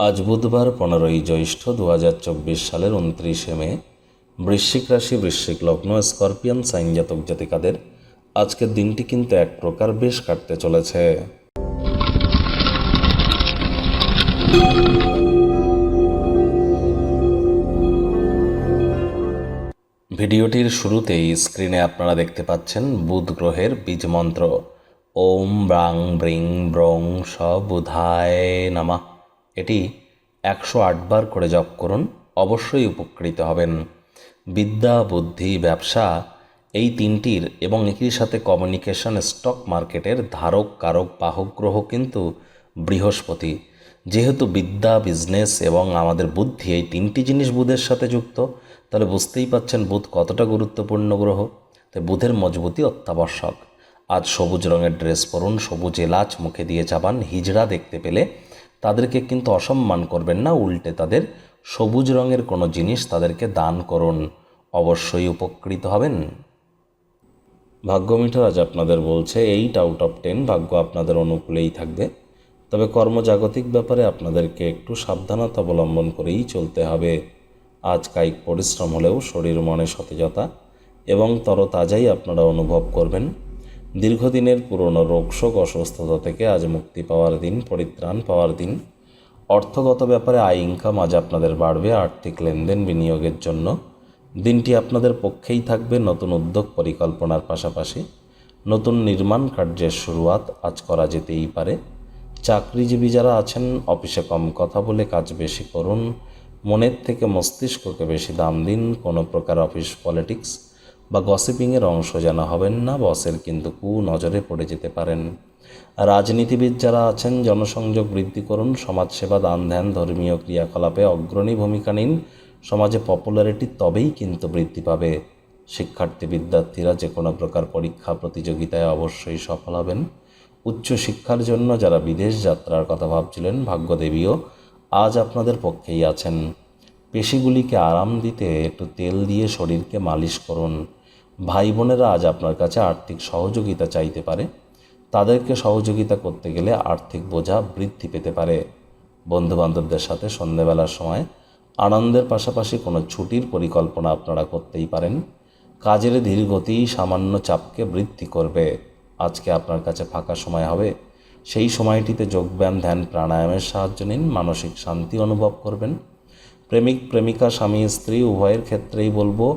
আজ বুধবার পনেরোই জ্যৈষ্ঠ দু হাজার চব্বিশ সালের উনত্রিশে মে, বৃশ্চিক রাশি, বৃশ্চিক লগ্ন, স্করপিয়ান, সাইন জাতক জাতিকাদের আজকের দিনটি কিন্তু এক প্রকার বেশ কাটতে চলেছে। ভিডিওটির শুরুতেই স্ক্রিনে আপনারা দেখতে পাচ্ছেন বুধ গ্রহের বীজ মন্ত্র। ওম ব্রাং ব্রিং ব্রং স বুধায় নামা। এটি একশো আটবার করে জপ করুন, অবশ্যই উপকৃত হবেন। বিদ্যা, বুদ্ধি, ব্যবসা এই তিনটির এবং একই সাথে কমিউনিকেশন স্টক মার্কেটের ধারক, কারক, বাহক গ্রহ কিন্তু বৃহস্পতি। যেহেতু বিদ্যা বিজনেস এবং আমাদের বুদ্ধি এই তিনটি জিনিস বুধের সাথে যুক্ত, তাহলে বুঝতেই পাচ্ছেন বুধ কতটা গুরুত্বপূর্ণ গ্রহ। তাই বুধের মজবুতি অত্যাবশ্যক। আজ সবুজ রঙের ড্রেস পরুন, সবুজ এলাচ মুখে দিয়ে চাবান হিজড়া দেখতে পেলে তাদেরকে কিন্তু অসম্মান করবেন না, উল্টে তাদের সবুজ রঙের কোনো জিনিস তাদেরকে দান করুন, অবশ্যই উপকৃত হবেন। ভাগ্য মিটার আজ আপনাদের বলছে, এইট আউট অফ টেন ভাগ্য আপনাদের অনুকূলেই থাকবে। তবে কর্মজাগতিক ব্যাপারে আপনাদেরকে একটু সাবধানতা অবলম্বন করেই চলতে হবে। আজ কায়িক পরিশ্রম হলেও শরীর মনে সতেজতা এবং তরতাজাই আপনারা অনুভব করবেন। দীর্ঘদিনের পুরনো রোগশোক অসুস্থতা থেকে আজ মুক্তি পাওয়ার দিন, পরিত্রাণ পাওয়ার দিন। অর্থগত ব্যাপারে আয় ইনকাম আজ আপনাদের বাড়বে। আর্থিক লেনদেন বিনিয়োগের জন্য দিনটি আপনাদের পক্ষেই থাকবে নতুন উদ্যোগ পরিকল্পনার পাশাপাশি। নতুন নির্মাণ কার্যের শুরুয়াত আজ করা যেতেই পারে। চাকরিজীবী যারা আছেন, অফিসে কম কথা বলে কাজ বেশি করুন। মনের থেকে মস্তিষ্ককে বেশি দাম দিন। কোনো প্রকার অফিস পলিটিক্স বা গসিপিংয়ের অংশ যেন হবেন না বসের কিন্তু কু নজরে পড়ে যেতে পারেন। রাজনীতিবিদ যারা আছেন, জনসংযোগ বৃদ্ধি করুন, সমাজসেবা, দান ধ্যান, ধর্মীয় ক্রিয়াকলাপে অগ্রণী ভূমিকা নিন। সমাজে পপুলারিটি তবেই কিন্তু বৃদ্ধি পাবে। শিক্ষার্থী বিদ্যার্থীরা যে কোনো প্রকার পরীক্ষা, প্রতিযোগিতায় অবশ্যই সফল হবেন। উচ্চ শিক্ষার জন্য যারা বিদেশ যাত্রার কথা ভাবছিলেন, ভাগ্যদেবীও আজ আপনাদের পক্ষেই আছেন। পেশিগুলিকে আরাম দিতে একটু তেল দিয়ে শরীরকে মালিশ করুন। ভাই বোনেরা আজ আপনার কাছে আর্থিক সহযোগিতা চাইতে পারে। তাদেরকে সহযোগিতা করতে গেলে আর্থিক বোঝা বৃদ্ধি পেতে পারে। বন্ধুবান্ধবদের সাথে সন্ধেবেলার সময় আনন্দের পাশাপাশি কোনো ছুটির পরিকল্পনা আপনারা করতেই পারেন। কাজের ধীর গতি সামান্য চাপকে বৃদ্ধি করবে। আজকে আপনার কাছে ফাঁকা সময় হবে। সেই সময়টিতে যোগব্যায়াম, ধ্যান, প্রাণায়ামের সাহায্য নিন, মানসিক শান্তি অনুভব করবেন। প্রেমিক, প্রেমিকা, স্বামী, স্ত্রী, উভয়ের ক্ষেত্রেই বলব